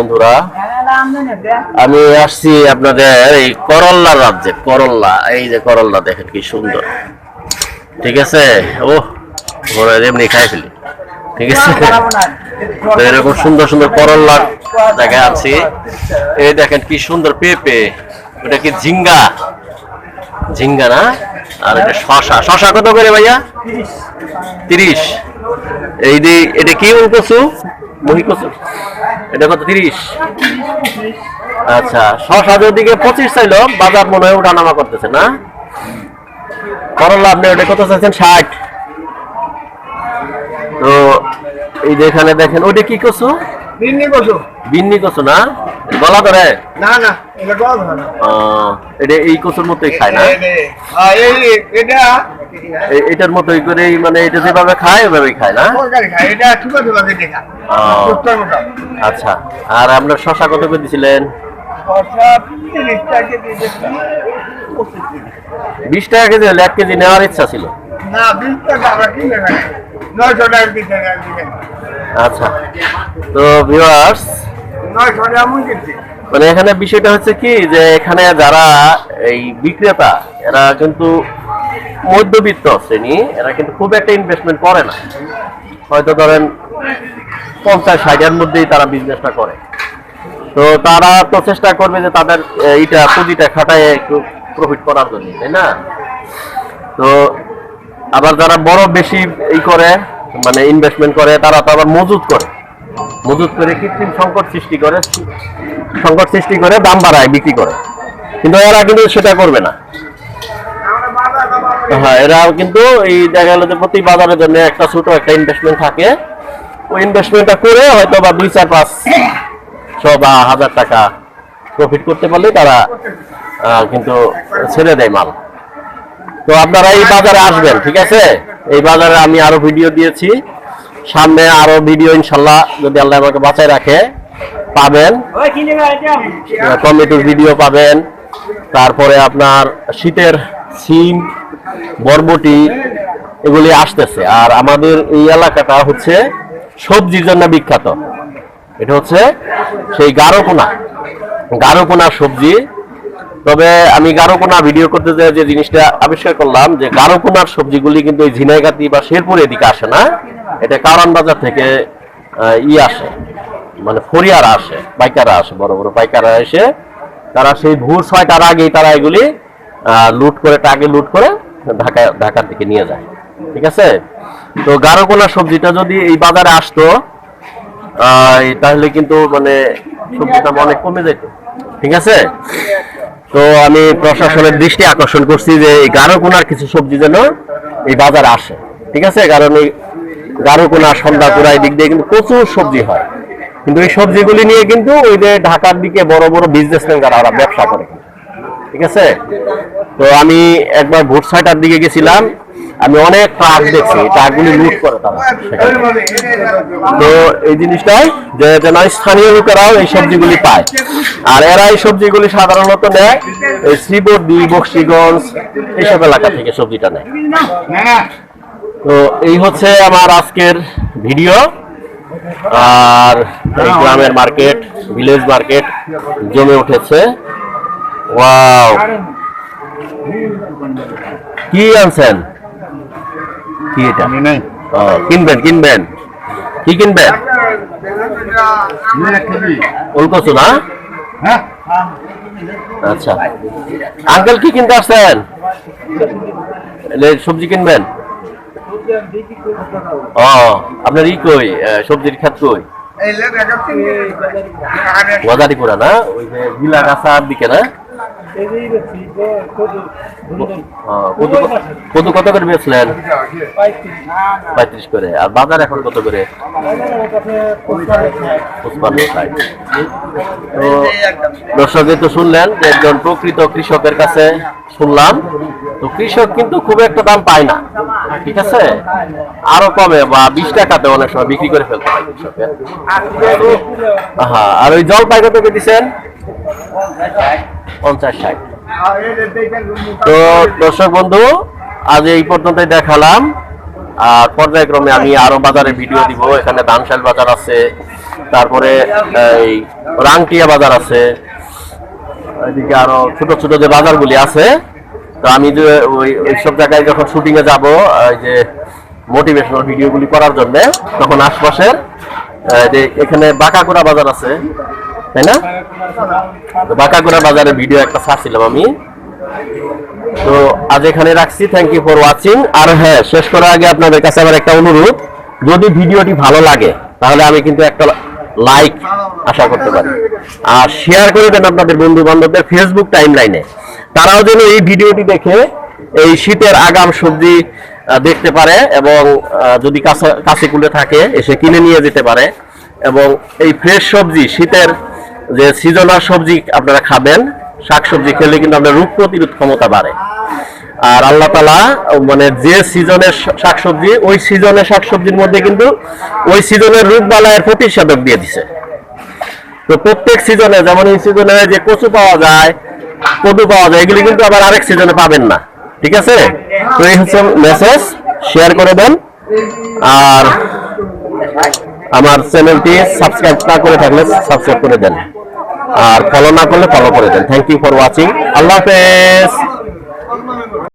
বন্ধুরা, আমি আসছি আপনাদের এই করল্লা রাজ্যে, করল্লা, এই যে করল্লা দেখেন কি সুন্দর। ঠিক আছে? ও এমনি খাই ফেলি। ঠিক আছে? এরকম সুন্দর সুন্দর করল্লা দেখা আছি এই দেখেন কি সুন্দর পেঁপে, ওটা কি ঝিঙ্গা? ঝিঙ্গা না? আর এটা শশা। শশা কত করে ভাইয়া? তিরিশ। এই যে, এটা কি কচু? মহি কচু? এটা কত তিরিশ? আচ্ছা শশা দিকে পঁচিশ চাইলো বাজার মনে হয় ওঠানামা করতেছে না? করলা আপনি ওটা কত চাইছেন? ষাট। তো এই যে এখানে দেখেন ওটা কি কচু? বিন্নি কচু। বিন্নি কচু না? গলা ধরে? না না এটা গল ধরে না। এটা এই কচুর মতোই খায় না? এটা এটার মতোই করে মানে এটা যেভাবে খায় ওইভাবেই খায় না? মতো। আচ্ছা। আর আপনার শশা কত করে দিছিলেন? খরচা তিরিশ টাকা দিয়েছি পঁচিশ টাকা। বিশ টাকা কেজি হলে এক কেজি নেওয়ার ইচ্ছা ছিল? না বিশ টাকা নয়শো টাকা আচ্ছা। তো ভিউয়ার্স নয়শো টাকা মানে এখানে বিষয়টা হচ্ছে কি যে এখানে যারা এই বিক্রেতা এরা কিন্তু মধ্যবিত্ত শ্রেণি, এরা কিন্তু খুব একটা ইনভেস্টমেন্ট করে না। হয়তো ধরেন পঞ্চাশ ষাটের মধ্যেই তারা বিজনেসটা করে। তো তারা তো চেষ্টা করবে যে তাদের এইটা পুঁজিটা খাটায় একটু প্রফিট করার জন্য, তাই না? তো আবার যারা বড় বেশি এই করে মানে ইনভেস্টমেন্ট করে, তারা তো আবার মজুত করে। মজুত করে কৃত্রিম সংকট সৃষ্টি করে, সংকট সৃষ্টি করে, দাম বাড়ায়, বিক্রি করে। কিন্তু এরা কিন্তু সেটা করবে না। হ্যাঁ এরা কিন্তু এই দেখা গেল যে প্রতি বাজারের জন্য একটা ছোট একটা ইনভেস্টমেন্ট থাকে। ওই ইনভেস্টমেন্টটা করে হয়তো বা দুই, চার, পাঁচ ছ বা হাজার টাকা প্রফিট করতে পারলে তারা কিন্তু ছেড়ে দেয় মাল। তো আপনারা এই বাজারে আসবেন, ঠিক আছে? এই বাজারে আমি আরও ভিডিও দিয়েছি। সামনে আরও ভিডিও ইনশাল্লাহ যদি আল্লাহ আমাকে বাঁচায় রাখে, পাবেন। টমেটোর ভিডিও পাবেন। তারপরে আপনার শীতের সিম বরবটি এগুলি আসতেছে। আর আমাদের এই এলাকাটা হচ্ছে সবজির জন্য বিখ্যাত। এটা হচ্ছে সেই গারোকোনা গারোকোনা সবজি। তবে আমি গারোকোনা ভিডিও করতে যে যে জিনিসটা আবিষ্কার করলাম যে গারোকোনার সবজিগুলি কিন্তু এই ঝিনাইগাতি বা শেরপুর এদিকে আসে না। এটা কারণ বাজার থেকে ই আসে। মানে ফরিয়ারা আসে, পাইকাররা আসে, বড় বড় পাইকাররা এসে তারা সেই ভোর ছয়টার আগেই তারা এগুলি লুট করে টাকে লুট করে ঢাকা, ঢাকার দিকে নিয়ে যায়। ঠিক আছে? তো গারোকোনা সবজিটা যদি এই বাজারে আসতো তাহলে কিন্তু মানে সবজির দাম অনেক কমে যেত। ঠিক আছে? তো আমি প্রশাসনের দৃষ্টি আকর্ষণ করছি যে এই গারোকোনার কিছু সবজি যেন এই বাজারে আসে। ঠিক আছে? কারণ এই গারোকোনা সন্ধ্যাপুরা এই দিক দিয়ে কিন্তু প্রচুর সবজি হয়। কিন্তু এই সবজিগুলি নিয়ে কিন্তু ওই যে ঢাকার দিকে বড় বড় বিজনেসম্যান যারা ব্যবসা করে। ঠিক আছে? তো আমি একবার ভোট ছয়টার দিকে গেছিলাম। আমি অনেক ট্রাক দেখছি ট্রাকগুলি লুট করে তারা তো এই জিনিসটাই যে যেন স্থানীয় লোকেরাও এই সবজিগুলি পায়। আর এরা এই সবজিগুলি সাধারণত নেয় এই শ্রীবর্দী বক্সিগঞ্জ এইসব এলাকা থেকে সবজিটা নেয়। তো এই হচ্ছে আমার আজকের ভিডিও। আর এই গ্রামের মার্কেট ভিলেজ মার্কেট জমে উঠেছে। ওয়াও কি আনছেন? কি এটা? ও, কিনবেন কিনবেন। কি কিনবেন? ওলকচু না? আচ্ছা। আঙ্কেল কি কিনতে আসছেন? সবজি কিনবেন? ও আপনার ই কই? আহ, সবজির ক্ষেত কই? এই লেখা যাচ্ছে গজারিপুরা না? ওই যে গিলা গাছার দিকে না? ও, কত করে বেচলেন? পঁয়ত্রিশ করে। আর বাজার এখন কত করে? তো দর্শকে তো শুনলেন যে একজন প্রকৃত কৃষকের কাছে শুনলাম। তো কৃষক কিন্তু খুব একটা দাম পায় না ঠিক আছে? আরও কমে বা বিশ টাকাতে অনেক সময় বিক্রি করে ফেলতে হয় কৃষকের হ্যাঁ আর ওই জলপাই কত দিচ্ছেন পঞ্চাশ ষাট। তো দর্শক বন্ধু, আজ এই পর্যন্তই দেখালাম। আর পর্যায়ক্রমে আমি আরও বাজারে ভিডিও দিব। এখানে ধানশাল বাজার আছে, তারপরে, এই রাংটিয়া বাজার আছে। এদিকে আরও ছোট ছোট যে বাজারগুলি আছে। তো আমি যে ওই ওইসব জায়গায় যখন শুটিং এ যাব, এই যে মোটিভেশনাল ভিডিওগুলি করার জন্য, তখন আশপাশের যে এখানে বাঁকাকুড়া বাজার আছে। তাই না? তো বাঁকাকুড়া বাজারে ভিডিও একটা ছাড়ছিলাম আমি। তো আজ এখানে রাখছি থ্যাংক ইউ ফর ওয়াচিং আর হ্যাঁ শেষ করার আগে আপনাদের কাছে আমার একটা অনুরোধ, যদি ভিডিওটি ভালো লাগে, তাহলে আমি কিন্তু একটা লাইক আশা করতে পারি। আর শেয়ার করে দেন আপনাদের বন্ধু বান্ধবদের ফেসবুক টাইম লাইনে তারাও যেন এই ভিডিওটি দেখে এই শীতের আগাম সবজি দেখতে পারে এবং যদি কাছে কুলে থাকে, এসে কিনে নিয়ে যেতে পারে। এবং এই ফ্রেশ সবজি, শীতের যে সিজনাল সবজি আপনারা খাবেন, শাকসবজি খেলে কিন্তু আপনার রোগ প্রতিরোধ ক্ষমতা বাড়ে। আর আল্লাহ তালা মানে যে সিজনের শাকসবজি, ওই সিজনের শাকসবজির মধ্যে কিন্তু ওই সিজনের রোগ বালায়ের প্রতিষেধক দিয়ে দিছে। তো প্রত্যেক সিজনে, যেমন এই সিজনে যে কচু পাওয়া যায়, কদু পাওয়া যায়, এগুলি কিন্তু আবার আরেক সিজনে পাবেন না। ঠিক আছে? তো এই হচ্ছে মেসেজ শেয়ার করে দেন। আর আমার চ্যানেলটি সাবস্ক্রাইব না করে থাকলে সাবস্ক্রাইব করে দেন। আর ফলো না করলে ফলো করে দেন। থ্যাংক ইউ ফর ওয়াচিং আল্লাহ হাফেজ।